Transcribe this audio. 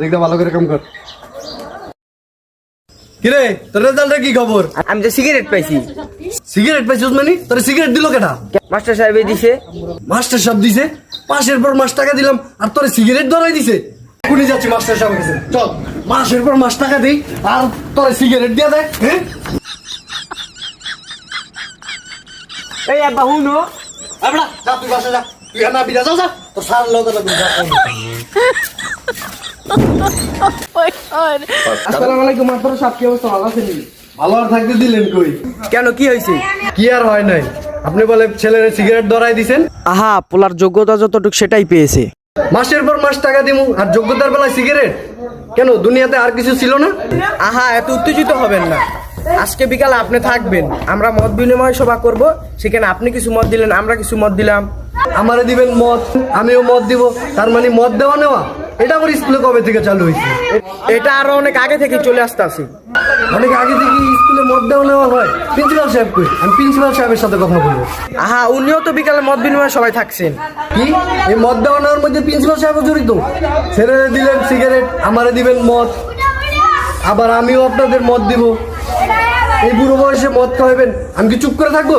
দেখতে ভালো করে কাম কর। কিরে তোর রেজাল্টের কি খবর? আমি তো সিগারেট পাইছি। সিগারেট পাইছিস মানে? তোর সিগারেট দিল কেটা মাস্টার সাহেব দিছে। মাস্টার সাহেব দিছে? মাসের পর মাস টাকা দিলাম আর তোর সিগারেট ধরাই দিছে। এখনই যাচ্ছি মাস্টার সাহেবের কাছে। চল মাসের পর মাস টাকা দিই আর তোর সিগারেট দিয়ে দেয় হ্যাঁ? এই আব্বা হুনো? এবড়া যা তুই বাসা যা। তুই না বিরা যা যা। তোর সার লোক যা। আসসালামু আলাইকুম মাস্টার সাহেব কি অবস্থা? ভালো আছেন ভালো আর থাকতে দিলেন কই? কেন কি হয়েছে? কি আর হয় নাই। আপনি বলে ছেলের সিগারেট ধরাই দিছেন? আহা পোলার যোগ্যতা যতটুকু সেটাই পেয়েছে। মাসের পর মাস টাকা দিমু আর যোগ্যতার বেলায় সিগারেট? কেন দুনিয়াতে আর কিছু ছিল না? আহা এত উত্তেজিত হবেন না। আজকে বিকালে আপনি থাকবেন। আমরা মত বিনিময় সভা করব সেখানে আপনি কিছু মত দিলেন আমরা কিছু মত দিলাম। আমারে দিবেন মদ আমিও মদ দিব তার মানে মদ দেওয়া নেওয়া এটা আবার স্কুলে কবে থেকে চালু হয়েছে? এটা আরও অনেক আগে থেকে চলে আসতে আছে অনেক আগে থেকে স্কুলে মদ দেওয়া নেওয়া হয়। প্রিন্সিপাল সাহেব কই? আমি প্রিন্সিপাল সাহেবের সাথে কথা বলব। আহা উনিও তো বিকালে মদ বিনিময় সবাই থাকছেন। কি? এই মদ দেওয়া নেওয়ার মধ্যে প্রিন্সিপাল সাহেবও জড়িত? ছেলেরে দিলেন সিগারেট আমারে দিবেন মদ। আবার আমিও আপনাদের মদ দিব। এই বুড়ো বয়সে মদ খাওয়াবেন আমি কি চুপ করে থাকব?